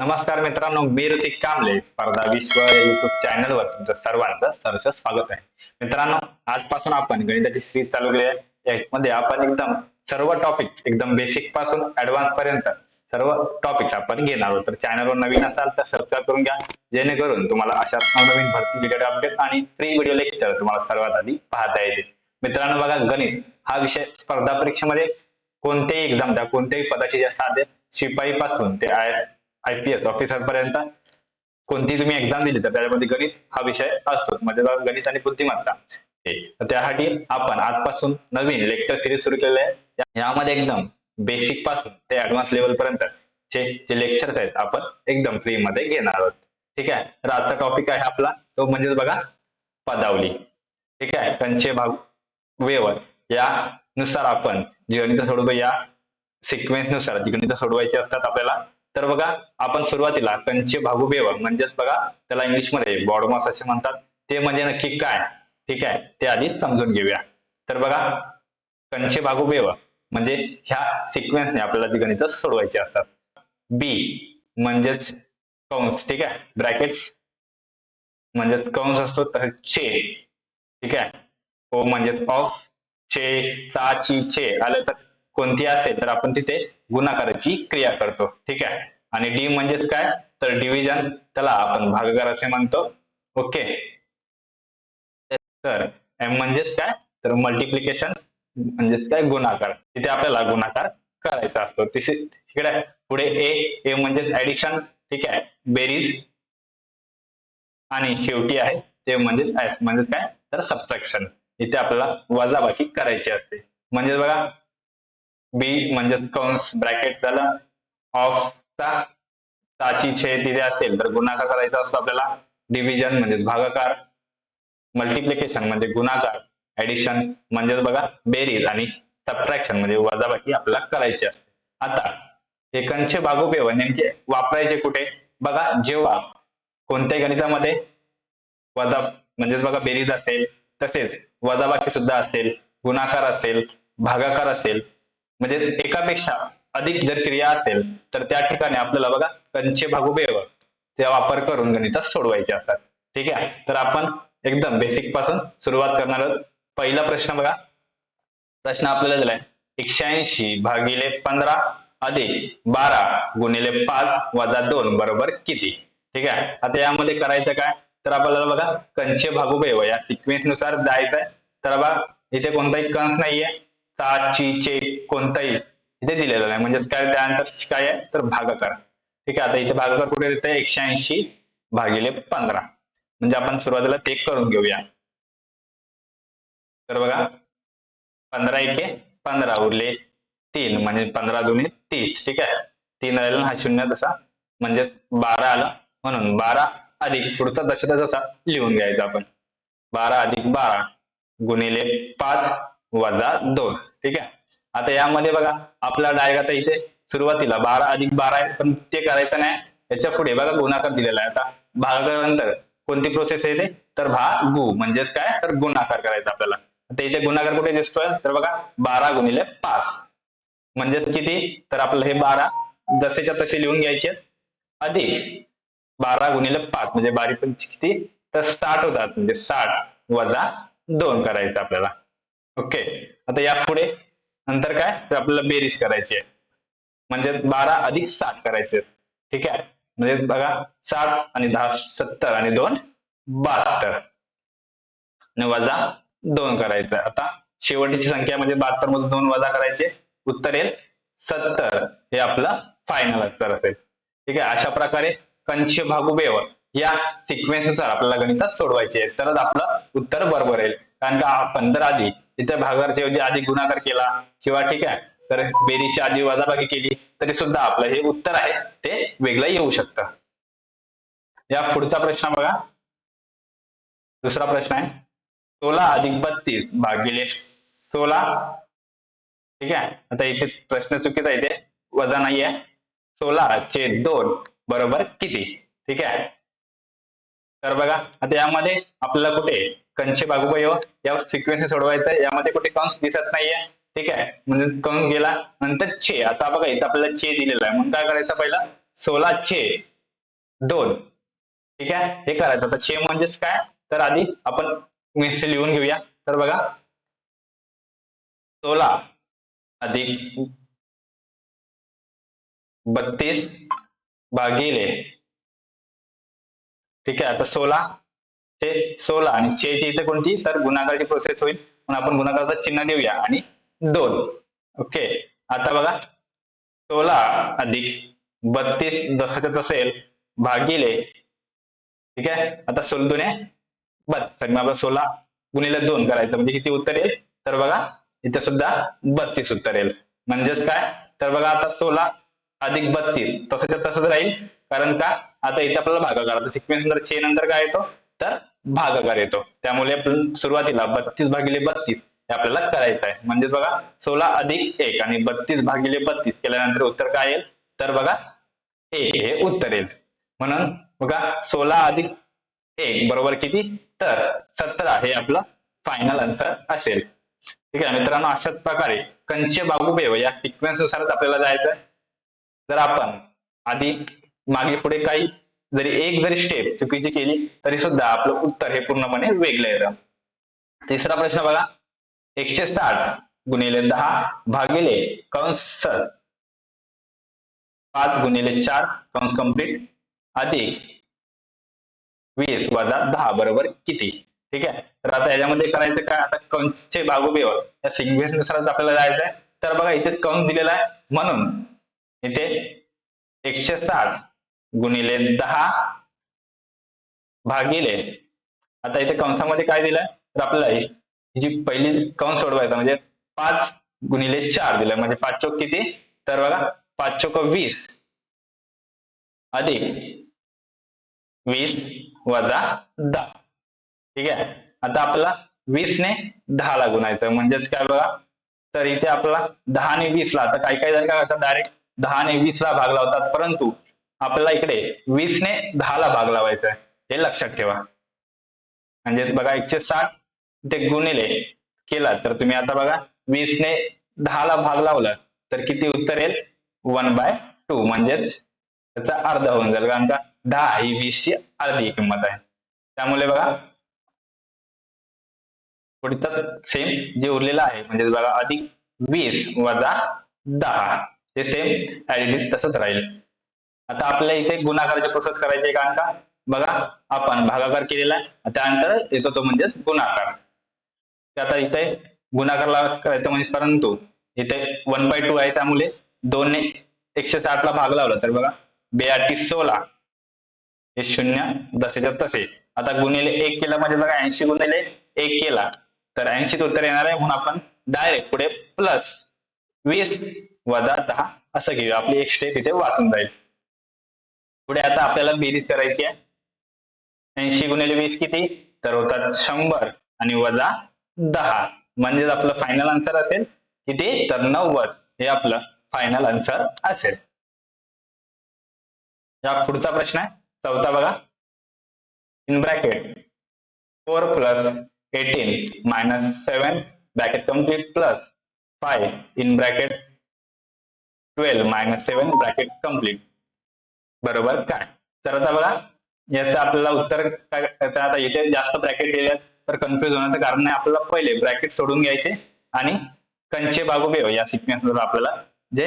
नमस्कार मित्रांनो मी ऋतिक कांबळे स्पर्धा विश्व या युट्यूब चॅनलवर तुमचं सर्वांचं सरस स्वागत आहे. मित्रांनो आजपासून आपण गणिताची सिरीज चालू केली आहे. यामध्ये आपण एकदम सर्व टॉपिक एकदम बेसिकपासून ऍडव्हान्स पर्यंत सर्व टॉपिक आपण घेणार आहोत. तर चॅनलवर नवीन असाल तर सबस्क्राईब करून घ्या. जेणेकरून तुम्हाला अशा नवनवीन भरती रिलेटेड अपडेट आणि फ्री व्हिडिओ लेक्चर तुम्हाला सर्वात आधी पाहता येतील. मित्रांनो बघा गणित हा विषय स्पर्धा परीक्षेमध्ये कोणत्याही एक्झाम द्या कोणत्याही पदाची ज्या साध्या शिपाई पासून ते आय आय पी एस कोणती तुम्ही एक्झाम दिली तर त्याच्यामध्ये गणित हा विषय असतो. म्हणजे गणित आणि बुद्धिमत्ता. त्यासाठी आपण आजपासून नवीन लेक्चर सिरीज सुरू केलेले आहे. यामध्ये एकदम बेसिकपासून ते ऍडव्हान्स लेवल पर्यंत चे जे लेक्चर्स आहेत आपण एकदम फ्री मध्ये घेणार आहोत. ठीक आहे? तर आजचा टॉपिक आहे आपला तो म्हणजेच बघा पदावली. ठीक आहे? कंचे भाग वेवर यानुसार आपण जी गणित सोडवतो या सिक्वेन्सनुसार जी गणित सोडवायची असतात आपल्याला तर बघा आपण सुरुवातीला कंचे भागू म्हणजेच बघा त्याला इंग्लिशमध्ये बॉडमॉस असे म्हणतात. ते म्हणजे नक्की काय? ठीक आहे ते आधी समजून घेऊया. तर बघा कंचे भागू म्हणजे ह्या सिक्वेन्सने आपल्याला ती गणित सोडवायची असतात. बी म्हणजेच कंस ठीक आहे ब्रॅकेट्स म्हणजेच कंस असतो तर चे ठीक आहे. ओ म्हणजेच ऑफ चे चा ची चे. आलं तर कोणती असेल तर आपण तिथे गुणाकाराची क्रिया करतो. ठीक आहे? आणि डी म्हणजेच काय? तर डिव्हिजन त्याला आपण भागाकार असे म्हणतो. ओके तर एम म्हणजेच काय? तर मल्टिप्लिकेशन म्हणजेच काय? गुणाकार. तिथे आपल्याला गुणाकार करायचा असतो. तिथे तिकडे पुढे ए ए म्हणजेच ऍडिशन ठीक आहे? बेरीज आणि शेवटी आहे ते म्हणजेच एस म्हणजेच काय? तर सबट्रॅक्शन इथे आपल्याला वजाबाकी करायची असते. म्हणजे बघा बी म्हणजेच कंस ब्रॅकेट झालं. ऑफ चा साची छे तिथे असेल तर गुणाकार करायचा असतो आपल्याला. डिव्हिजन म्हणजेच भागाकार. मल्टिप्लिकेशन म्हणजे गुणाकार. ऍडिशन म्हणजेच बघा बेरीज आणि सबट्रॅक्शन म्हणजे वजाबाकी आपल्याला करायची असते. आता एकांचे भागोपेव नेमके वापरायचे कुठे? बघा जेव्हा कोणत्याही गणितामध्ये वजा म्हणजेच बघा बेरीज असेल तसेच वजाबाकी सुद्धा असेल गुणाकार असेल भागाकार असेल म्हणजे एकापेक्षा अधिक जर क्रिया असेल तर त्या ठिकाणी आपल्याला बघा कंचे भागुबेव चा वापर करून गणितात सोडवायचे असतात. ठीक आहे? तर आपण एकदम बेसिकपासून सुरुवात करणार आहोत. पहिला प्रश्न बघा. प्रश्न आपल्याला दिलाय. एकशे ऐंशी भागिले पंधरा अधिक बारा गुणिले पाच वजा दोन बरोबर किती? ठीक आहे? आता यामध्ये करायचं काय? तर आपल्याला बघा कंचे भागुबेव या सिक्वेन्सनुसार जायचंय. तर बघा इथे कोणताही कंस नाहीये. चा ची चे कोणताही इथे दिलेलं नाही. म्हणजे काय त्यानंतर काय आहे? तर भागाकार. ठीक आहे आता इथे भागाकार कुठे देत एकशे ऐंशी भागिले पंधरा. म्हणजे आपण सुरुवातीला ते करून घेऊया. तर बघा पंधरा एके पंधरा उरले तीन. म्हणजे पंधरा दोन्ही तीस. ठीक आहे? तीन राहिला हा शून्य तसा. म्हणजे बारा आला म्हणून बारा अधिक पुढचा दशता जसा लिहून घ्यायचा आपण. बारा अधिक बारा गुणिले पाच वजा दोन. ठीक आहे? आता यामध्ये बघा आपला डायरेक्ट आता इथे सुरुवातीला बारा अधिक बारा आहे पण ते करायचं नाही. याच्यापुढे बघा गुणाकार दिलेला आहे आता. भागानंतर कोणती प्रोसेस येते तर भागू म्हणजेच काय? तर गुणाकार करायचा आपल्याला. आता इथे गुणाकार कुठे दिसतोय? तर बघा बारा गुणिले पाच. म्हणजेच किती? तर आपलं हे बारा जसेच्या तसे लिहून घ्यायचे अधिक बारा गुणिले पाच. म्हणजे बारी पण किती? तर साठ होतात. म्हणजे साठ वजा दोन करायचं आपल्याला. ओके आता या पुढे नंतर काय? तर आपल्याला बेरीज करायची आहे. म्हणजे बारा अधिक साठ करायचे ठीक आहे? म्हणजे बघा साठ आणि दहा सत्तर आणि दोन बहात्तर. आणि वजा दोन करायचं आता शेवटची संख्या म्हणजे बहात्तर मधून दोन वजा करायचे. उत्तर येईल सत्तर. हे आपलं फायनल उत्तर असेल. ठीक आहे? अशा प्रकारे कंच भागुबेव या सिक्वेन्सनुसार आपल्याला गणितात सोडवायचे आहे तरच आपलं उत्तर बरोबर येईल. कारण का? आपण जर आधी इथं भागाकारच्या ऐवजी आधी गुणाकार केला किंवा ठीक आहे तर बेरीच्या आधी वजाबाकी केली तरी सुद्धा आपलं हे उत्तर आहे ते वेगळं येऊ शकतं. या पुढचा प्रश्न बघा. दुसरा प्रश्न आहे. सोळा अधिक बत्तीस भागिले सोळा. ठीक आहे? आता इथे प्रश्न चुकीचा इथे. वजा नाहीये. सोळा चे दोन बरोबर किती? ठीक आहे? तर बघा आता यामध्ये आपल्याला कुठे? कंचे बागुबायो या सिक्वेन्स सोडवायचं. आहे. यामध्ये कुठे कंस दिसत नाहीये. ठीक आहे? म्हणजे कंस गेला नंतर छे. आता बघा इथं आपल्याला छे दिलेला आहे. म्हणून काय करायचं पहिला? सोळा छे. दोन. ठीक आहे? हे करायचं. आता चे म्हणजेच काय? तर आधी आपण मेसेज लिहून घेऊया. तर बघा. सोळा. अधिक बत्तीस भागिले. ठीक आहे? आता सोळा. ते सोळा आणि चे इथे कोणती? तर गुणाकाराची प्रोसेस होईल. म्हणून आपण गुणाकाराचं चिन्ह देऊया आणि दोन. ओके आता बघा. सोळा अधिक बत्तीस जसाच असेल भागिले ठीक आहे? आता सोळा दुने बत्तीस मग आपलं सोळा गुणिले दोन करायचं. म्हणजे किती उत्तर येईल? तर बघा इथे सुद्धा बत्तीस उत्तर येईल. म्हणजेच काय? तर बघा आता सोळा अधिक बत्तीस तसंच तसंच राहील. कारण का? आता इथे आपल्याला भागाकार. आता सिक्वेन्स नंतर चे नंतर काय येतो? तर भागाकार येतो. त्यामुळे आपण सुरुवातीला बत्तीस भागिले बत्तीस हे आपल्याला करायचं आहे. म्हणजेच बघा सोळा अधिक एक आणि बत्तीस भागिले बत्तीस केल्यानंतर उत्तर काय येईल? तर बघा एक हे उत्तर येईल. म्हणून बघा सोळा अधिक एक बरोबर किती? तर सतरा हे आपलं फायनल आन्सर असेल. ठीक आहे मित्रांनो अशाच प्रकारे कंचे बागुबेव या सिक्वेन्स नुसारच आपल्याला जायचं जर आपण आधी मागे पुढे काही जरी एक जरी स्टेप चुकीची केली तरी सुद्धा आपलं उत्तर हे पूर्णपणे वेगळं येतं तिसरा प्रश्न बघा. एकशे साठ गुणिले दहा भागिले कंस पाच गुणिले चार कंस कंप्लीट अधिक वीस वजा दहा बरोबर किती? ठीक आहे? तर आता याच्यामध्ये करायचं काय? आता कंसचे भागोबेवर या सिक्वेन्स नुसारच आपल्याला जायचं आहे तर बघा इथे कंस दिलेला आहे. म्हणून इथे एकशे साठ गुणिले दहा भागिले. आता इथे कंसामध्ये काय दिलंय? तर आपल्याला जी पहिली कंस सोडवायचा म्हणजे पाच गुणिले चार दिलाय. म्हणजे पाच चोक किती? तर बघा पाच चोक वीस. अधिक वीस वजा दहा. ठीक आहे? आता आपला वीस ने दहा ला गुणायचं. म्हणजेच काय बघा? तर इथे आपला दहा ने वीस ला आता काही काही जण काय करतात डायरेक्ट दहा ने वीस ला भाग लावतात परंतु आपल्याला इकडे वीस ने भाग लावायचा आहे हे लक्षात ठेवा. म्हणजे बघा एकशे साठ ते गुणिले केला तर तुम्ही आता बघा वीसने दहाला भाग लावला तर किती उत्तर येईल? One by two. म्हणजेच त्याचा अर्धा होऊन जाईल. कारण का दहा ही वीस ची अर्धी किंमत आहे. त्यामुळे बघा पुढचं सेम जे उरलेलं आहे म्हणजे बघा अधिक वीस वजा दहा. ते सेम ऍडिटिव्ह तसंच राहील. आता आपल्याला इथे गुणाकाराची प्रोसेस करायची आहे कारण का? बघा आपण भागाकार केलेला आहे. त्यानंतर येतो तो म्हणजेच गुणाकार. आता इथे गुणाकारला करायचं म्हणजे परंतु इथे वन बाय टू आहे त्यामुळे दोन ने एकशे साठ ला भाग लावला तर बघा बेआटी सोळा. हे शून्य दसेच्या तसे. आता गुणिले एक केला म्हणजे बघा ऐंशी गुणिले एक केला. तर ऐंशीच उत्तर येणार आहे म्हणून आपण डायरेक्ट पुढे प्लस वीस वजा दहा असं घेऊया आपली एक स्टेप इथे वाचून जाईल. पुढे आता आपल्याला बेरीज करायची आहे. ऐंशी गुणिले वीस किती? तर होतात शंभर आणि वजा दहा. म्हणजेच आपलं फायनल आन्सर असेल किती? तर नव्वद. हे आपलं फायनल आन्सर असेल. या पुढचा प्रश्न आहे. चौथा बघा. In bracket four plus eighteen minus seven bracket complete plus five in bracket twelve minus seven bracket complete बरोबर? काय? तर आता बघा याचं आपल्याला उत्तर काय आता इथे जास्त ब्रॅकेट दिले तर कन्फ्युज होण्याचं कारण नाही. आपल्याला पहिले ब्रॅकेट सोडून घ्यायचे आणि कंचे बागोबेव या सिक्वेन्स आपल्याला जे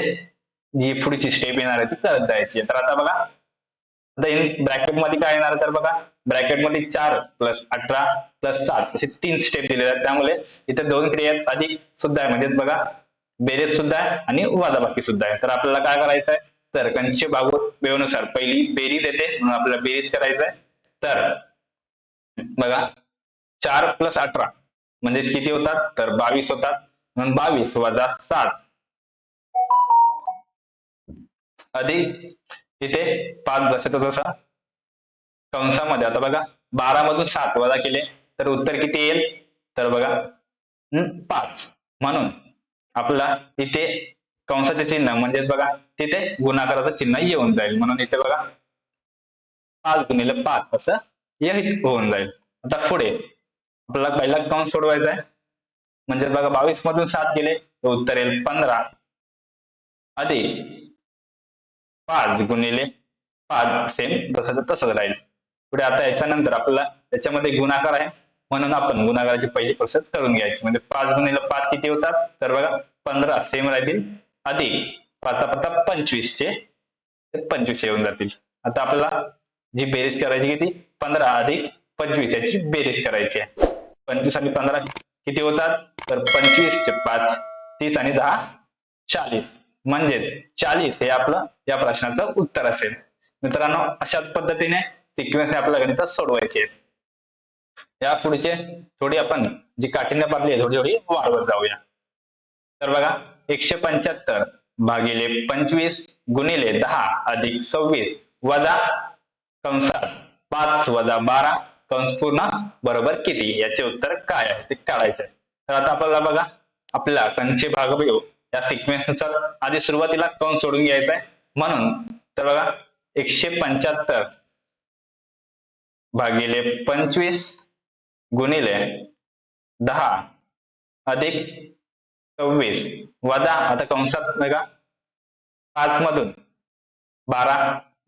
जी पुढची स्टेप येणार आहे ती करत जायची तर आता बघा आता इन ब्रॅकेटमध्ये काय येणार तर बघा ब्रॅकेटमध्ये चार प्लस अठरा प्लस सात असे तीन स्टेप दिलेले आहेत. त्यामुळे इथे दोन क्रिया अधिक सुद्धा आहे. म्हणजेच बघा बेरेज सुद्धा आहे आणि वादाबाकी सुद्धा आहे. तर आपल्याला काय करायचं आहे? तर कंचे भागवत वेळेनुसार पहिली बेरीज येते म्हणून आपल्याला बेरीज करायचं आहे तर बघा चार प्लस अठरा म्हणजे किती होतात? तर बावीस होतात. म्हणून बावीस वजा सात. अधिक इथे पाच जसं तसा. कंसामध्ये आता बघा बारा मधून सात वजा केले तर उत्तर किती येईल? तर बघा पाच. म्हणून आपला इथे कंसाचे चिन्ह म्हणजेच बघा तिथे गुणाकाराचं चिन्ह येऊन जाईल. म्हणून इथे बघा पाच गुणिले पाच असं हे होऊन जाईल. आता पुढे आपल्याला पहिला कंस सोडवायचा आहे. म्हणजे बघा बावीस मधून सात गेले तर उत्तर येईल पंधरा. अधिक पाच गुणिले पाच सेम तसं तसंच राहील. पुढे आता याच्यानंतर आपल्याला त्याच्यामध्ये गुणाकार आहे. म्हणून आपण गुणाकाराची पहिली प्रोसेस करून घ्यायची. म्हणजे पाच गुणिले पाच किती होतात? तर बघा पंधरा सेम राहतील. अधिक पाचा पत्ता पंचवीसचे पंचवीस येऊन जातील. आता आपल्याला जी बेरीज करायची किती? पंधरा. अधिक पंचवीस याची बेरीज करायची आहे. पंचवीस आणि पंधरा किती होतात? तर पंचवीस ते पाच तीस आणि दहा चाळीस. म्हणजेच चाळीस हे आपलं या प्रश्नाचं उत्तर असेल. मित्रांनो अशाच पद्धतीने सिक्वेन्स आपल्या गणितात सोडवायचे आहेत. या पुढचे थोडी आपण जी काठिण्य पातळी आहे थोडी थोडी वाढवत जाऊया. तर बघा एकशे पंच्याहत्तर भागिले पंचवीस गुणिले दहा अधिक सव्वीस वजा कंसात पाच वजा बारा कंस पूर्ण बरोबर किती? याचे उत्तर काय आहे? ते काढायचं. तर आता आपल्याला बघा आपल्याला कंचे भागयोग या सिक्वेन्सनुसार आधी सुरुवातीला कंस सोडून घ्यायचा आहे. म्हणून तर बघा एकशे पंच्याहत्तर भागिले पंचवीस गुणिले दहा अधिक सव्वीस वजा आता कंसात बघा पाच मधून बारा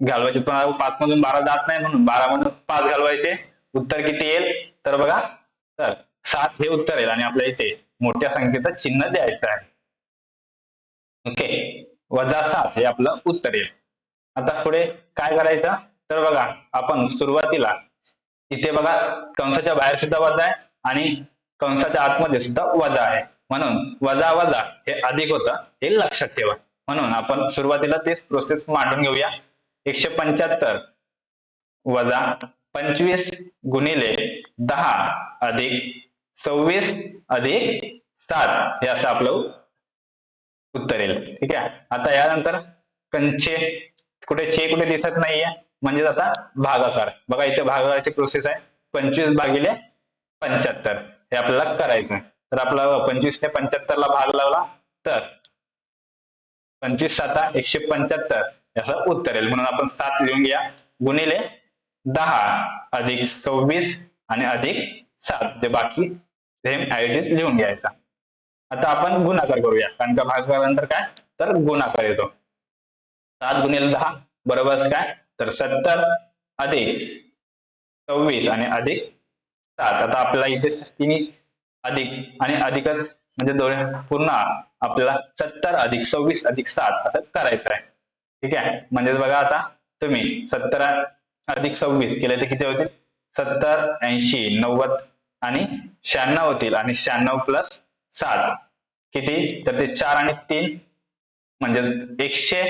घालवायचे. पण पाच मधून बारा जात नाही म्हणून. बारा मधून पाच घालवायचे. उत्तर किती येईल? तर बघा तर सात हे उत्तर येईल आणि आपल्या इथे मोठ्या संख्येचं चिन्ह द्यायचं आहे. ओके. वजा सात हे आपलं उत्तर येईल. आता पुढे काय करायचं? तर बघा आपण सुरुवातीला इथे बघा कंसाच्या बाहेर सुद्धा वजा आहे आणि कंसाच्या आतमध्ये सुद्धा वजा आहे. म्हणून वजा वजा हे अधिक होतं हे लक्षात ठेवा. म्हणून आपण सुरुवातीला तेच प्रोसेस मांडून घेऊया. एकशे पंच्याहत्तर वजा पंचवीस गुणिले दहा अधिक सव्वीस अधिक सात हे असं आपलं उत्तर येईल. ठीक आहे? आता यानंतर कंचे कुठे चे कुठे दिसत नाहीये म्हणजेच आता भागाकार. बघा इथे भागाकाराची प्रोसेस आहे. पंचवीस भागिले पंच्याहत्तर. हे आपल्याला करायचं आहे तर आपला पंचवीस ते पंच्याहत्तर ला भाग लावला. तर पंचवीस साता एकशे पंच्याहत्तर. याचं उत्तर येईल. म्हणून आपण सात लिहून घ्या. गुणिले दहा अधिक सव्वीस आणि अधिक सात. जे बाकी सेम आयडीत लिहून घ्यायचा. आता आपण गुणाकार करूया. कारण का भागानंतर काय? तर गुणाकार येतो. सात गुणिले दहा बरोबर काय? तर सत्तर अधिक सव्वीस आणि अधिक सात. आता आपल्याला इथे तिन्ही अधिक आणि अधिकच म्हणजे दोन पूर्ण आपल्याला सत्तर अधिक सव्वीस अधिक सात असं करायचं आहे. ठीक आहे? म्हणजेच बघा आता तुम्ही सत्तर अधिक सव्वीस केले तर किती होतील? सत्तर ऐंशी नव्वद आणि शहाण्णव होतील आणि शहाण्णव प्लस सात. किती? तर ते चार आणि तीन. म्हणजे एकशे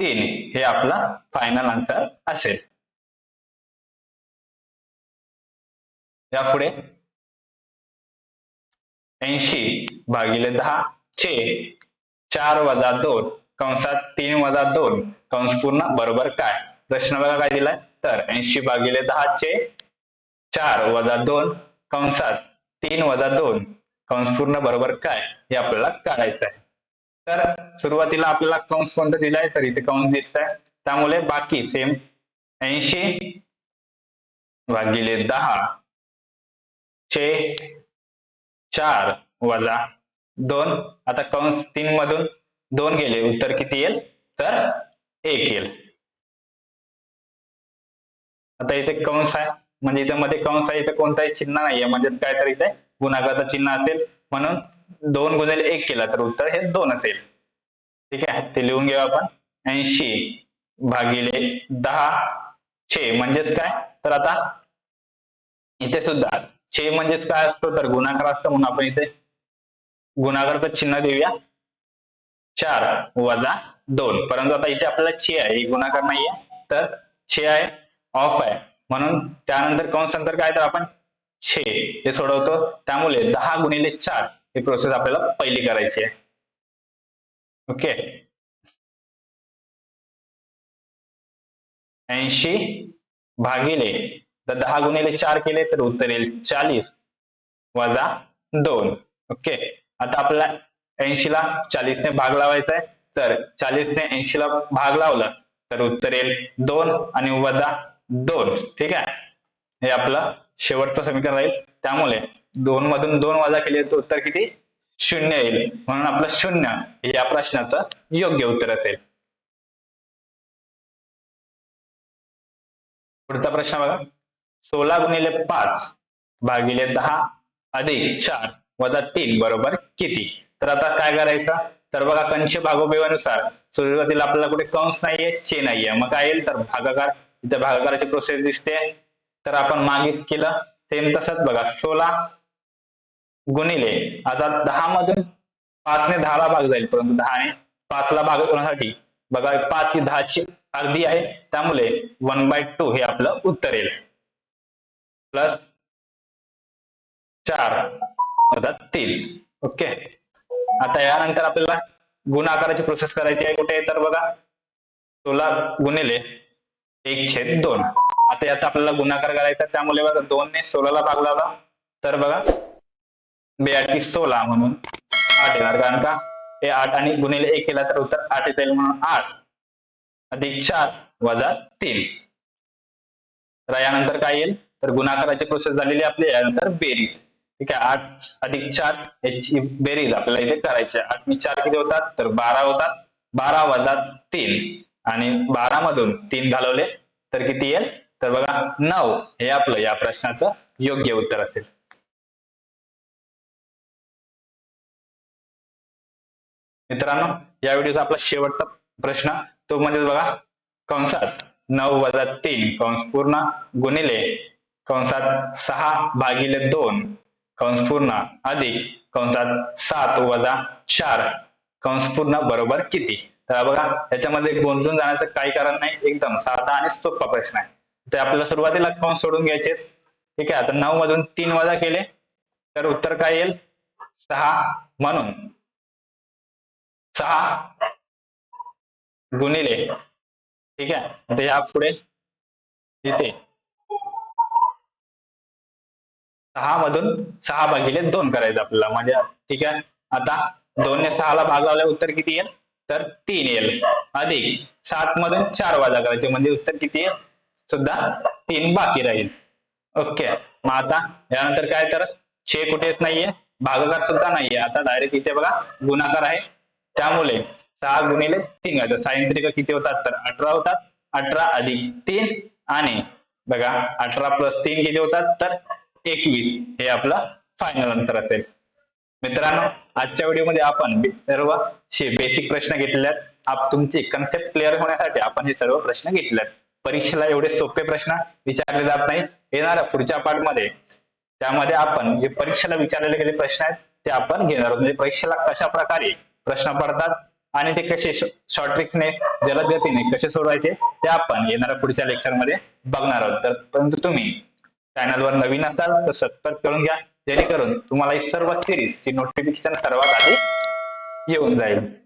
तीन हे आपला फायनल आन्सर असेल. यापुढे ऐंशी भागिले दहा चे चार वजा दोन कंसात तीन वजा दोन. कंस पूर्ण बरोबर काय? प्रश्न बघा काय दिलाय? तर ऐंशी भागिले दहा चे चार वजा दोन कंसात तीन वजा दोन. कंस पूर्ण बरोबर काय? हे आपल्याला काढायचं आहे तर सुरुवातीला आपल्याला कंस कोणतं दिलाय? तर इथे कंस दिसत आहे त्यामुळे बाकी सेम ऐंशी भागिले दहा चे चार वजा दोन. आता कंस तीन मधून दोन गेले. उत्तर किती येईल? तर एक येईल. आता इथे कंस आहे. म्हणजे इथे मध्ये कंस आहे इथे कोणताही चिन्ह नाहीये. म्हणजेच काय तर इथे गुणाकाराचं चिन्ह असेल. म्हणून दोन गुणिले एक केला तर उत्तर हे दोन असेल ठीक आहे? ते लिहून घेऊ आपण. ऐंशी भागिले दहा छे. म्हणजेच काय? तर आता इथे सुद्धा छे म्हणजेच काय असतं? तर गुणाकार असतं म्हणून आपण इथे गुणाकारचं चिन्ह देऊया. चार वजा दोन. परंतु आता इथे आपल्याला छे आहे. गुणाकार नाहीये. तर छे आहे. ऑफ आहे. म्हणून त्यानंतर कंस नंतर काय तर आपण छे हे सोडवतो. त्यामुळे दहा गुणिले चार ही प्रोसेस आपल्याला पहिली करायची आहे. ओके ऐंशी भागिले तर दहा गुणिले चार केले तर उत्तर येईल चाळीस वजा दोन. ओके आता आपल्याला ऐंशीला चाळीसने भाग लावायचा आहे. तर चाळीसने ऐंशीला भाग लावला तर उत्तर येईल दोन आणि वजा दोन. ठीक आहे? हे आपलं शेवटचं समीकरण राहील. त्यामुळे दोन मधून दोन वजा केले तर उत्तर किती? शून्य येईल. म्हणून आपलं शून्य हे या प्रश्नाचं योग्य उत्तर असेल. पुढचा प्रश्न बघा. सोळा गुणिले पाच भागिले दहा अधिक चार वजा तीन बरोबर किती? तर आता काय करायचं? तर बघा कंश भागोबेवानुसार सुरुवातीला आपल्याला कुठे कंस नाहीये चे नाहीये. मग काय येईल? तर भागाकार. इथे भागाकाराची प्रोसेस दिसते. तर आपण मागेच केलं सेम तसंच बघा सोळा गुणिले आता दहा मधून पाच ने दहाला भाग जाईल परंतु दहाने पाचला भाग करण्यासाठी बघा पाच ही दहाची अर्धी आहे. त्यामुळे वन बाय टू हे आपलं उत्तर येईल. प्लस चार वजा तीन. ओके आता यानंतर आपल्याला गुणाकाराची प्रोसेस करायची आहे. कुठे तर बघा सोळा गुणिले एक छेद दोन. आता याचा आपल्याला गुणाकार करायचा त्यामुळे बघा दोनने सोळाला भाग लावला. तर बघा बेआटी सोळा म्हणून आठ येणार. कारण का? हे आठ आणि गुणिले एक केला तर उत्तर आठ येता येईल म्हणून आठ. अधिक चार वजा तीन. तर यानंतर काय येईल? तर गुणाकाराची प्रोसेस झालेली आपली यानंतर बेरीज. ठीक आहे? आठ अधिक चार याची बेरीज आपल्याला इथे करायची आहे. आठ चार किती होतात? तर बारा होतात. बारा वजा तीन. आणि बारा मधून तीन घालवले तर किती येईल? तर बघा नऊ. हे आपलं या प्रश्नाचं योग्य उत्तर असेल. मित्रांनो या व्हिडिओचा आपला शेवटचा प्रश्न. तो म्हणजे बघा कंसात नऊ वजा तीन. कंस पूर्ण गुणिले कंसात सहा भागिले दोन. कंस पूर्ण अधिक कंसात सात वजा चार. कंस पूर्ण बरोबर किती? तर बघा याच्यामध्ये गोंधळून जाण्याचं काही कारण नाही एकदम साधा आणि सोपा प्रश्न आहे. तर आपल्याला सुरुवातीला कंस सोडून घ्यायचे ठीक आहे आता नऊ मधून तीन वजा केले तर उत्तर काय येईल? सहा म्हणून. सहा गुणिले. ठीक आहे आता या पुढे इथे. सहा मधून सहा भागिले दोन करायचं आपल्याला. म्हणजे ठीक आहे. आता दोनने सहाला भाग लावल्या उत्तर किती येईल? तर तीन येईल. अधिक सात मधून चार वाजा करायचे. म्हणजे उत्तर किती येईल? सुद्धा तीन बाकी राहील. ओके. मग आता यानंतर काय तर छे कुठेच नाहीये? भागाकार सुद्धा नाहीये. आता डायरेक्ट इथे बघा गुणाकार आहे. त्यामुळे सहा गुणिले तीन आहे. सायंत्रिक किती होतात? तर अठरा होतात. अठरा अधिक तीन आणि बघा अठरा प्लस तीन किती होतात? तर एकवीस हे आपलं फायनल आन्सर असेल. मित्रांनो आजच्या व्हिडिओमध्ये आपण सर्व बेसिक प्रश्न घेतलेले आहेत आप तुमची कन्सेप्ट क्लिअर होण्यासाठी आपण हे सर्व प्रश्न घेतलेत परीक्षेला एवढे सोपे प्रश्न विचारले जात नाहीत. येणाऱ्या पुढच्या पाठमध्ये त्यामध्ये आपण जे परीक्षेला विचारलेले गेले प्रश्न आहेत ते आपण घेणार आहोत. म्हणजे परीक्षेला कशा प्रकारे प्रश्न पडतात आणि ते कसे शॉर्ट जलद गतीने कसे सोडवायचे ते आपण येणाऱ्या पुढच्या लेक्चरमध्ये बघणार आहोत. तर परंतु तुम्ही चॅनलवर नवीन असाल तर सबस्क्राईब करून घ्या. जेणेकरून तुम्हाला ही सर्व सिरीजची नोटिफिकेशन सर्वात आधी येऊन जाईल.